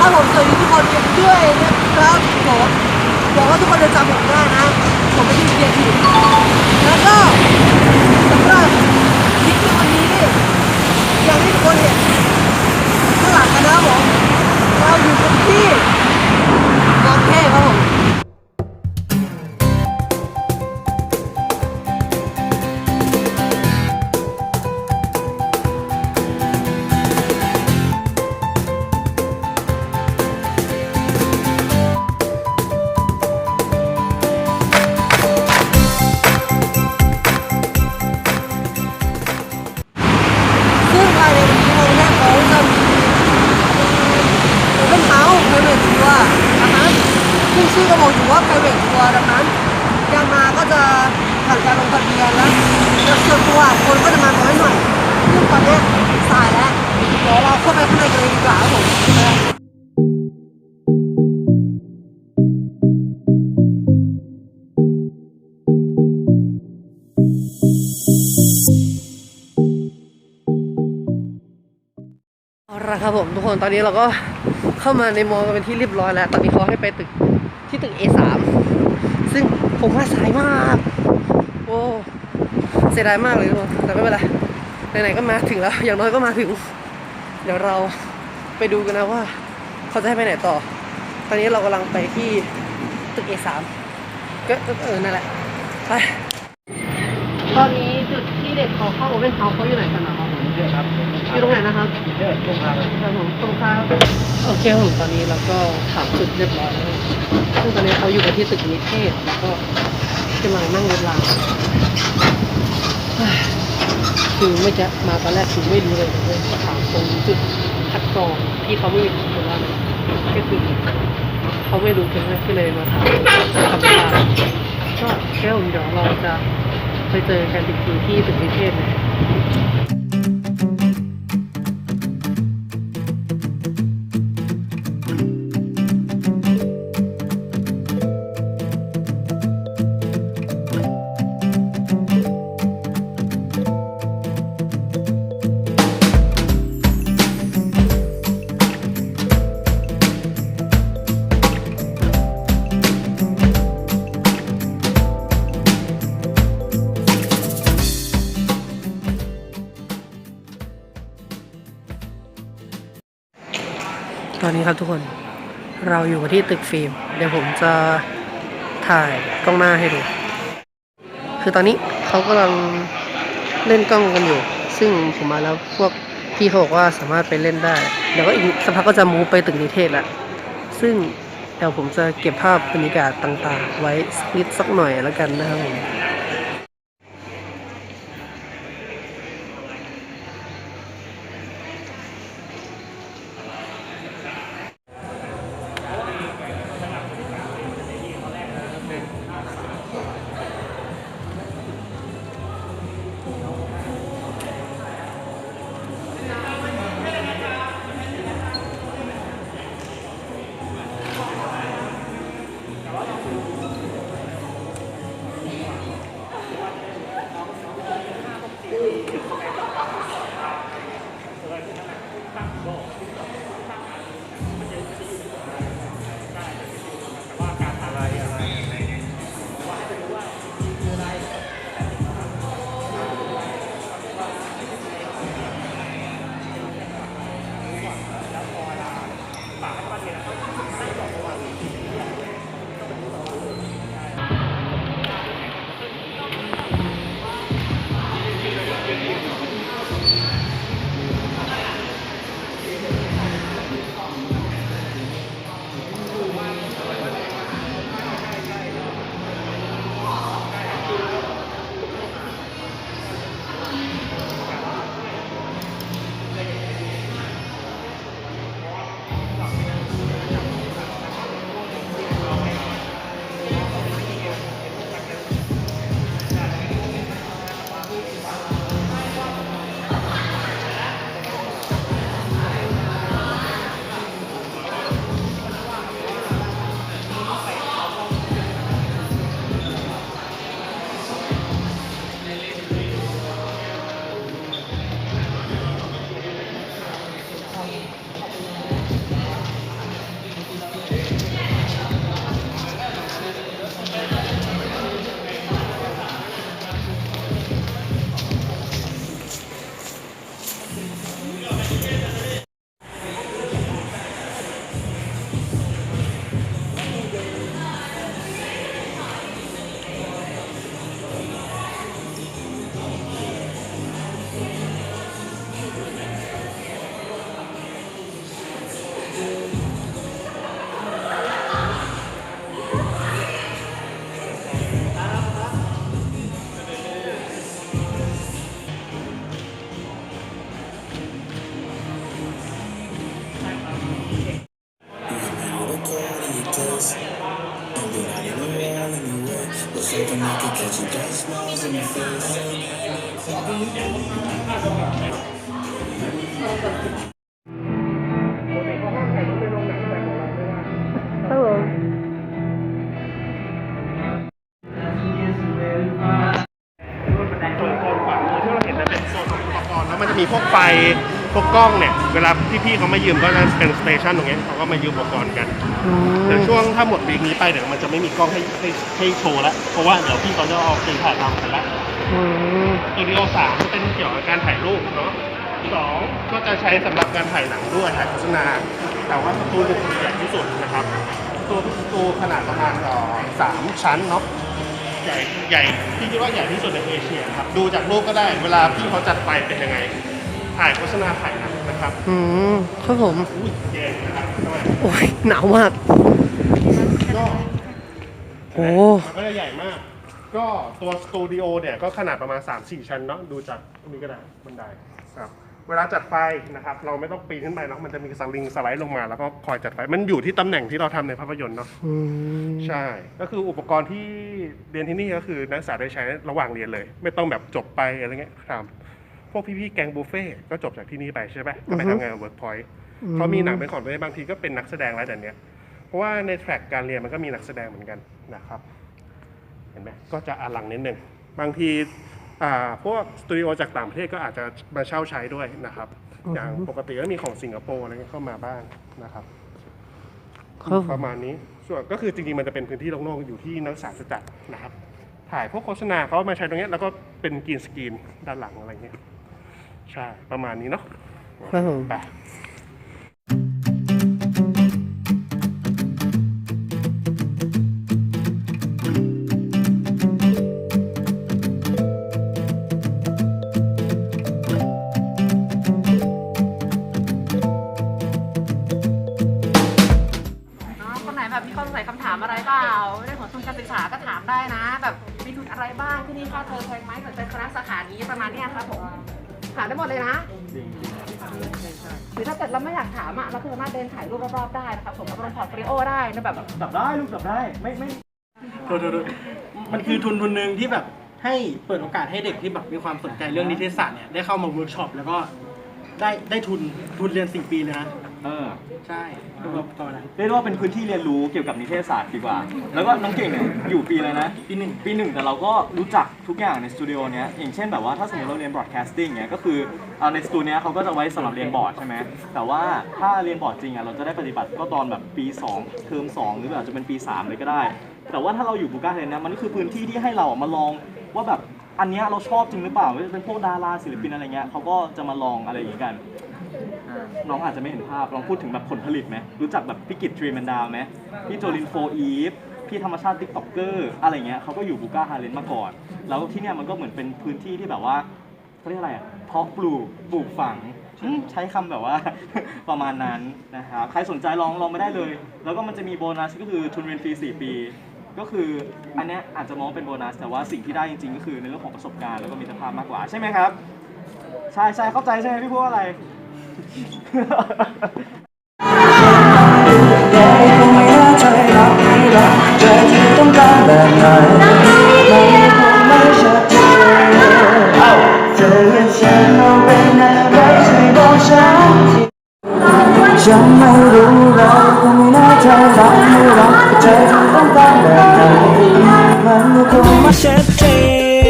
ครับผมสวัสดีทุกคนด้วยนะครับผมบอกว่าทุกคนจะจำผมได้นะ ผมเป็นที่เกียรติแล้วก็สำหรับคลิปในวันนี้อย่างที่ทุกคนเห็นข้างหลังกันนะผมเราอยู่กันที่กรุงเทพครับผม ตัว คนก็จะมาน้อยหน่อยซึ่งตอนเนี้ยสายแล้วเดี๋ยวเราเข้าไปข้างในกันเลยดีกว่าครับผมละครับผมทุกคนตอนนี้เราก็เข้ามาในมอกันเป็นที่เรียบร้อยแล้ว ตอนนี้เขาให้ไปตึกที่ตึก A3 ซึ่งผมว่าสายมาก โอ้ สียดายมากเลยทุกคนแต่ไม่เป็นไรไหนๆก็มาถึงแล้ว อย่างน้อยก็มาถึง เดี๋ยวเราไปดูกันนะว่า เขาจะให้ไปไหนต่อ ตอนนี้เรากำลังไปที่ตึก A3 ก็ก็เออนั่นแหละไปตอนนี้จุดที่เด็กเขาเข้าโอเว่นเฮาส์เขาอยู่ไหนกันนะครับเยอะครับอยู่ตรงไหนนะครับเยอะตรงทางครับผมตรงข้ามโอเคครับผมตอนนี้เราก็ถามจุดเรียบร้อยแล้วซึ่งตอนนี้เขาอยู่กันที่ตึกนิเทศแล้วก็กำลังนั่งรถราง คือไม่จะมาตอนแรกคือไม่รู้เลยเลยถามตรงจุดคัดกรองที่เขาไม่มีคนว่าก็คือเขาไม่รู้กันก็เลยมาถามคำถามก็แก้วเดี๋ยวเราจะไปเจอกันอีกทีที่ตึกนิเทศเลย นี้ครับทุกคน เราอยู่ที่ตึกฟิล์ม เดี๋ยวผมจะถ่ายกล้องหน้าให้ดู คือตอนนี้เขากำลังเล่นกล้องกันอยู่ ซึ่งผมมาแล้วพวกพี่เขาบอกว่าสามารถไปเล่นได้ เดี๋ยวก็อีกสักพักก็จะมูไปตึกนิเทศล้วซึ่งเดี๋ยวผมจะเก็บภาพบรรยากาศต่างๆ ไว้นิดสักหน่อยแล้วกันนะครับผม พวกกล้องเนี่ย เวลาพี่ๆเขามายืมก็จะเป็นสเตชันตรงเนี้ยเขาก็มายืมอุปกรณ์กันอืมแต่ช่วงถ้าหมดวีคนี้ไปเดี๋ยวมันจะไม่มีกล้องให้ให้ให้โชว์แล้วเพราะว่าเดี๋ยวพี่เขาจะเอาเป็นถ่ายทำกันแล้วอืมสตูดิโอสามจะเป็นเกี่ยวกับการถ่ายรูปเนาะสองก็จะใช้สำหรับการถ่ายหนังด้วยถ่ายโฆษณาแต่ว่าสตูดิโอใหญ่ที่สุดนะครับตัวสตูขนาดประมาณเอ่อสามชั้นเนาะใหญ่ใหญ่พี่คิดว่าใหญ่ที่สุดในเอเชียครับดูจากรูปก็ได้เวลาพี่เขาจัดไปเป็นยังไง ถ่ายโฆษณาถ่ายหนังนะครับอืมครับผมอุ้ยเย็นนะครับทำไมโอ้ยหนาวมากก็โอ้มันก็จะใหญ่มาก ก็ตัวสตูดิโอเนี่ยก็ขนาดประมาณ 3-4 ชั้นเนาะดูจากตรงนี้ก็ได้บันไดครับเวลาจัดไฟนะครับเราไม่ต้องปีนขึ้นไปเนาะมันจะมีสลิงสไลด์ลงมาแล้วก็คอยจัดไฟมันอยู่ที่ตำแหน่งที่เราทำในภาพยนตร์เนาะอืมใช่ ก็คืออุปกรณ์ที่เรียนที่นี่ก็คือนักศึกษาได้ใช้ระหว่างเรียนเลย ไม่ต้องแบบจบไปอะไรเงี้ยครับ พวกพี่ๆแกงบุฟเฟ่ต์ก็จบจากที่นี่ไปใช่ไหมก็ไปทำงานเวิร์กพอยต์เขามีหนังเป็นของตัวเองบางทีก็เป็นนักแสดงแล้วแต่เนี้ย เพราะว่าในแทร็กการเรียนมันก็มีนักแสดงเหมือนกันนะครับ เห็นไหมก็จะอลังนิดนึงบางทีอ่าพวกสตูดิโอจากต่างประเทศก็อาจจะมาเช่าใช้ด้วยนะครับ อย่างปกติก็มีของสิงคโปร์อะไรเงี้ยเข้ามาบ้างนะครับครับผปมระมาณนี้ส่วนก็คือจริงๆมันจะเป็นพื้นที่โล่งๆอยู่ที่นักศึกษาจะจัดนะครับ ถ่ายพวกโฆษณาเขามาใช้ตรงเนี้ยแล้วก็เป็นกรีนสกรีนด้านหลังอะไรเงี้ย ใช่ ประมาณนี้เนาะครับผม ไปอ๋อคนไหนแบบมีข้อสงสัยคำถามอะไรเปล่าเรื่องของทุนการศึกษาก็ถามได้นะ แบบมีทุนอะไรบ้างที่นี่ค่าเทอมแพงไหมสนใจคณะสาขานี้ประมาณเนี้ยครับผม ถามได้หมดเลยนะหรือถ้าเกิดเราไม่อยากถามอะเราคือสามารถเดินถ่ายรูปรอบๆได้นะครับผมมาลงพอร์ตโฟลิโอได้นะแบบดับได้ลูกดับได้ไม่ไม่โทษโทษโทษมันคือทุนทุนหนึ่งที่แบบให้เปิดโอกาสให้เด็กที่แบบมีความสนใจเรื่องนิเทศศาสตร์เนี่ยได้เข้ามาเวิร์กช็อปแล้วก็ได้ได้ทุนทุนเรียนสี่ปีเลยนะเออ ใช่ก็แบบตอนนั้น เรียกได้ว่าเป็นพื้นที่เรียนรู้เกี่ยวกับนิเทศศาสตร์ดีกว่า แล้วก็น้องเก่งเนี่ยอยู่ปีอะไรนะ ปีหนึ่งปีหนึ่งแต่เราก็รู้จักทุกอย่างในสตูดิโอเนี้ยอย่างเช่นแบบว่าถ้าสมมติเราเรียนบอร์ดแคสติ้งเนี้ยก็คือเอาในสตูเนี้ยเขาก็จะไว้สำหรับเรียนบอร์ดใช่ไหมแต่ว่าถ้าเรียนบอร์ดจริงอะเราจะได้ปฏิบัติก็ตอนแบบปี2เทอม2หรืออาจจะเป็นปี3เลยก็ได้ แต่ว่าถ้าเราอยู่บูการ์เทนนะมันก็คือพื้นที่ที่ให้เราอะมาลองว่าแบบอันเนี้ยเราชอบจริงหรือเปล่าไม่ว่าจะเป็นพวกดาราศิลปินอะไรเงี้ยเขาก็จะมาลองอะไรอย่างงี้กัน น้องอาจจะไม่เห็นภาพลองพูดถึงแบบผลผลิตไหมรู้จักแบบพี่กิตทรีแมนดาวไหมพี่โจลินโฟอีฟพี่ธรรมชาติติ๊กต็อกเกอร์อะไรเงี้ยเขาก็อยู่บูก้าฮาเลนมาก่อน แล้วที่เนี่ยมันก็เหมือนเป็นพื้นที่ที่แบบว่าเขาเรียกอะไรอะเพาะปลูกปลูกฝังอืมใช้คำแบบว่าประมาณนั้นนะครับใครสนใจลองลองไม่ได้เลย แล้วก็มันจะมีโบนัสก็คือทุนเรียนฟรี4 ปี ก็คืออันเนี้ยอาจจะมองเป็นโบนัส แต่ว่าสิ่งที่ได้จริงๆ ก็คือในเรื่องของประสบการณ์แล้วก็มิตรภาพมากกว่าใช่ไหมครับ ใช่ใช่เข้าใจใช่ไหมพี่พูดว่าอะไร ไม่น่าใจรักไม่รักใจที่ต้องการแบบไหนมันคงไม่ชัดเจเธอกับฉันเราเป็นอะไรช่บอกฉันฉันไม่รู้เราคงไม่น่าใจรักไม่รักใจที่ต้องการแบบไหนมันคงไม่ชัดเจน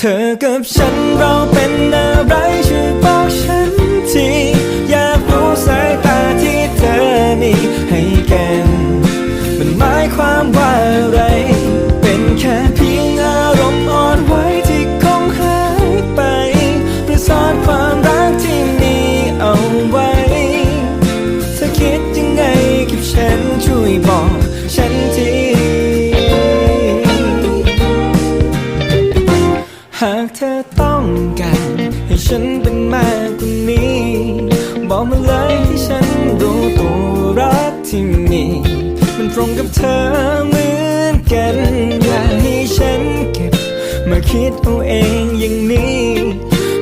เธอกับฉันเราเป็นอะไรช่วยบอกฉันที อยากรู้สายตาที่เธอมีให้กัน มันหมายความว่าอะไร ที่มี มันตรงกับเธอเหมือนกัน อย่าให้ฉันเก็บ มาคิดเอาเองอย่างนี้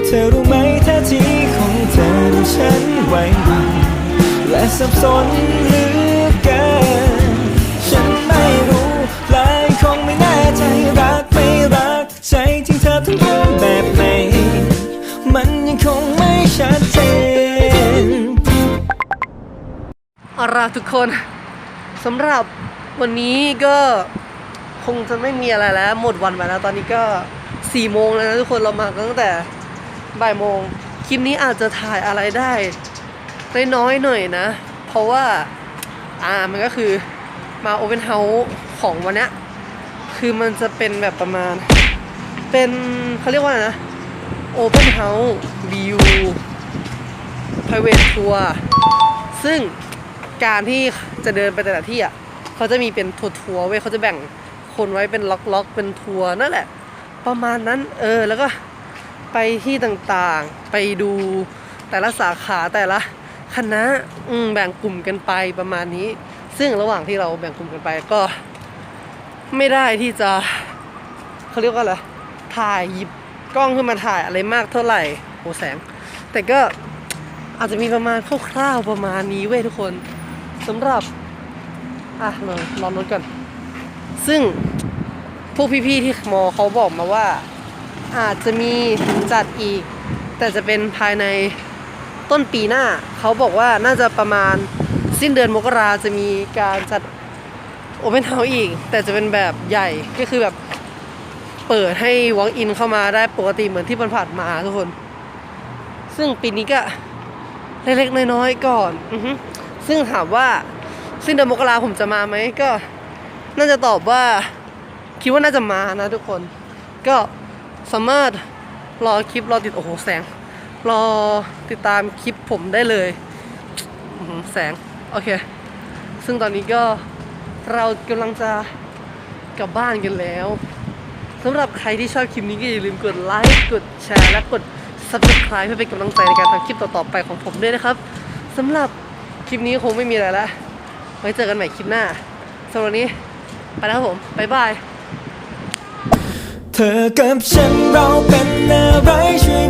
เธอรู้ไหมท่าทีของเธอทำฉันไหวหวั่นและสับสนหลือ เอาล่ะทุกคนสำหรับวันนี้ก็คงจะไม่มีอะไรแล้ว หมดวันไปแล้ว ตอนนี้ก็4โมงแล้วนะทุกคนเรามาตั้งแต่บ่ายโมงคลิปนี้อาจจะถ่ายอะไรได้น้อยๆหน่อยนะ เพราะว่าอ่ามันก็คือมาโอเ n นเฮาส์ของวันนี้คือมันจะเป็นแบบประมาณ เป็นเขาเรียกว่าอะไรนะโอเ n นเฮาส์วิว private tour ซึ่ง การที่จะเดินไปแต่ละที่อะเขาจะมีเป็นทัวร์ทัวร์เว้ยเขาจะแบ่งคนไว้เป็นล็อกล็อกๆเป็นทัวร์นั่นแหละ ประมาณนั้นเออแล้วก็ไปที่ต่างๆไปดูแต่ละสาขาแต่ละคณะอืมแบ่งกลุ่มกันไปประมาณนี้ ซึ่งระหว่างที่เราแบ่งกลุ่มกันไปก็ ไม่ได้ที่จะเขาเรียกว่าอะไรถ่ายหยิบกล้องขึ้นมาถ่ายอะไรมากเท่าไหร่โหแสง แต่ก็อาจจะมีประมาณคร่าวๆประมาณนี้เว้ยทุกคน สำหรับ อะเลยรอรถก่อน ซึ่งพวกพี่ๆที่มอเขาบอกมาว่า อาจจะมีจัดอีก แต่จะเป็นภายในต้นปีหน้า เขาบอกว่าน่าจะประมาณสิ้นเดือนมกราจะมีการจัดโอเ n นเฮาส์อีก แต่จะเป็นแบบใหญ่ก็คือแบบเปิดให้ walk in เข้ามาได้ปกติเหมือนที่ผ่านมาทุกคน ซึ่งปีนี้ก็เล็กๆน้อยๆก่อนอ ซึ่งถามว่าสิ้นเดือนมกราผมจะมาไหมก็ น่าจะตอบว่า คิดว่าน่าจะมานะทุกคน ก็สามารถรอคลิปรอติดโอ้โหแสง รอติดตามคลิปผมได้เลยแสง โอเค ซึ่งตอนนี้ก็เรากำลังจะกลับบ้านกันแล้วสำหรับใครที่ชอบคลิปนี้ก็อย่าลืมกดไลค์กดแชร์และกด subscribe เพื่อเป็นกำลังใจในการทำคลิปต่อๆไปของผมด้วยนะครับสำหรับ คลิปนี้คงไม่มีอะไรแล้วไว้เจอกันใหม่คลิปหน้าสำหรับวันนี้ ไปแล้วครับผม บ๊ายบาย เธอกับฉันเราเป็นอะไรช่วย